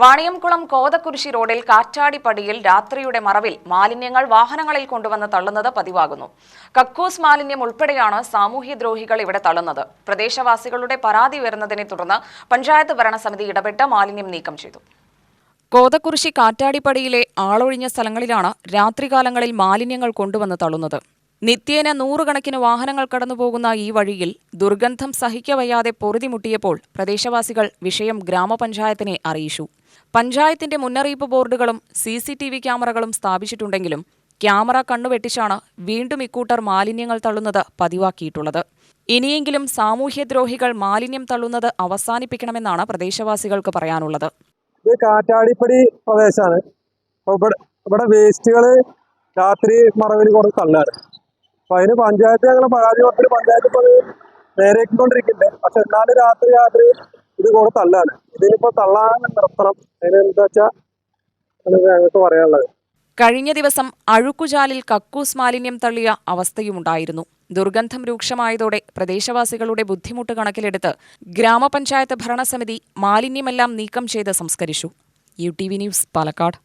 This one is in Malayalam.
വാണിയംകുളം കോതക്കുരിശി റോഡിൽ കാറ്റാടിപ്പടിയിൽ രാത്രിയുടെ മറവിൽ മാലിന്യങ്ങൾ വാഹനങ്ങളിൽ കൊണ്ടുവന്ന് തള്ളുന്നത് പതിവാകുന്നു. കക്കൂസ് മാലിന്യം ഉൾപ്പെടെയാണ് സാമൂഹ്യദ്രോഹികൾ ഇവിടെ തള്ളുന്നത്. പ്രദേശവാസികളുടെ പരാതി ഉയർന്നതിനെ തുടർന്ന് പഞ്ചായത്ത് ഭരണസമിതി ഇടപെട്ട് മാലിന്യം നീക്കം ചെയ്തു. കോതക്കുരിശി കാറ്റാടിപ്പടിയിലെ ആളൊഴിഞ്ഞ സ്ഥലങ്ങളിലാണ് രാത്രികാലങ്ങളിൽ മാലിന്യങ്ങൾ കൊണ്ടുവന്ന് തള്ളുന്നത്. നിത്യേന നൂറുകണക്കിന് വാഹനങ്ങൾ കടന്നുപോകുന്ന ഈ വഴിയിൽ ദുർഗന്ധം സഹിക്കവയ്യാതെ പൊറുതിമുട്ടിയപ്പോൾ പ്രദേശവാസികൾ വിഷയം ഗ്രാമപഞ്ചായത്തിനെ അറിയിച്ചു. പഞ്ചായത്തിന്റെ മുന്നറിയിപ്പ് ബോർഡുകളും സി സി ടി വി ക്യാമറകളും സ്ഥാപിച്ചിട്ടുണ്ടെങ്കിലും ക്യാമറ കണ്ണുവെട്ടിച്ചാണ് വീണ്ടും ഇക്കൂട്ടർ മാലിന്യങ്ങൾ തള്ളുന്നത് പതിവാക്കിയിട്ടുള്ളത്. ഇനിയെങ്കിലും സാമൂഹ്യദ്രോഹികൾ മാലിന്യം തള്ളുന്നത് അവസാനിപ്പിക്കണമെന്നാണ് പ്രദേശവാസികൾക്ക് പറയാനുള്ളത്. ഇത് കാറ്റാടിപ്പടി പ്രദേശമാണ്. ഇവിടെ വേസ്റ്റുകൾ രാത്രി മറവിൽ കൊണ്ട് തള്ളാറ് അപ്പൊ അതിന് പഞ്ചായത്ത് ഞങ്ങൾ പരാതി കൊടുത്തിട്ട് പഞ്ചായത്ത് ഇപ്പോൾ നേരെക്കൊണ്ടിരിക്കുന്നുണ്ട് പക്ഷെ എന്നാലും രാത്രി രാത്രി ഇത് കൂടെ തള്ളാണ്. ഇതിനിപ്പോ തള്ളാതെ നിർത്തണം. അതിനെന്താ ഞങ്ങൾക്ക് പറയാനുള്ളത്. കഴിഞ്ഞ ദിവസം അഴുക്കുചാലിൽ കക്കൂസ് മാലിന്യം തള്ളിയ അവസ്ഥയുമുണ്ടായിരുന്നു. ദുർഗന്ധം രൂക്ഷമായതോടെ പ്രദേശവാസികളുടെ ബുദ്ധിമുട്ട് കണക്കിലെടുത്ത് ഗ്രാമപഞ്ചായത്ത് ഭരണസമിതി മാലിന്യമെല്ലാം നീക്കം ചെയ്ത് സംസ്കരിച്ചു. U T V news Palakkad.